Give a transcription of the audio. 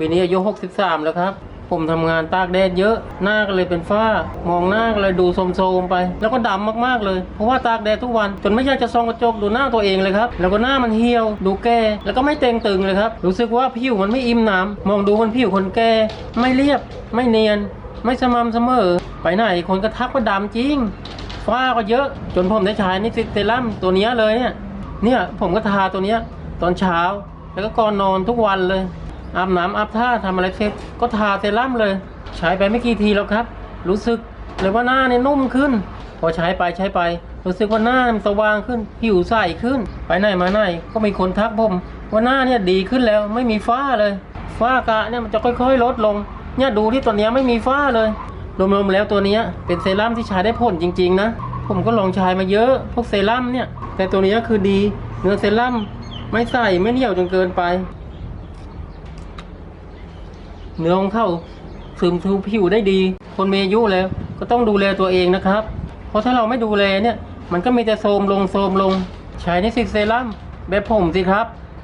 ปีนี้อายุ 63 แล้วครับ ผมทำงานตากแดดเยอะ หน้าก็เลยเป็นฝ้า มองหน้าก็เลยดูโทรมๆไป แล้วก็ดำมากๆเลย เพราะว่าตากแดดทุกวัน จนไม่อยากจะส่องกระจกดูหน้าตัวเองเลยครับ แล้วก็หน้ามันเหี่ยว ดูแก่ แล้วก็ไม่เต่งตึงเลยครับ รู้สึกว่าผิวมันไม่อิ่มน้ำมองดูมันผิวคนแก่ ไม่เรียบ ไม่เนียน ไม่สม่ำเสมอ ไปไหนคนก็ทักว่าดำจริง ฝ้าก็เยอะ จนผมได้ใช้นิสิตเซรั่มตัวนี้เลยเนี่ย เนี่ยผมก็ทาตัวเนี้ยตอนเช้า แล้วก็ก่อนนอนทุกวันเลย อาบน้ำอาบท่าทำอะไรเสร็จก็ทาเซรั่มเลย ใช้ไปไม่กี่ทีแล้วครับ รู้สึกเลยว่าหน้าเนี่ยนุ่มขึ้น พอใช้ไปใช้ไป รู้สึกว่าหน้ามันสว่างขึ้นผิวใสขึ้น ไปไหนมาไหนก็มีคนทักผมว่าหน้าเนี่ยดีขึ้นแล้วไม่มีฝ้าเลยฝ้ากระเนี่ยมันจะค่อยๆ ลดลง เนี่ยดูที่ตัวเนี้ยไม่มีฝ้าเลย รวมๆแล้วตัวเนี้ยเป็นเซรั่มที่ใช้ได้ผลจริง ๆ นะ ผมก็ลองใช้มาเยอะพวกเซรั่มเนี่ย แต่ตัวเนี้ยคือดี เนื้อเซรั่มไม่ใส่ไม่เหนียวจนเกินไป เนื้อของเข้าซึมทูผิวได้ดี คนมีอายุแล้ว ก็ต้องดูแลตัวเองนะครับ เพราะถ้าเราไม่ดูแลเนี่ย มันก็มีแต่โทรมลงโทรมลง ใช้นิสิตเซรั่มแบบผมสิครับ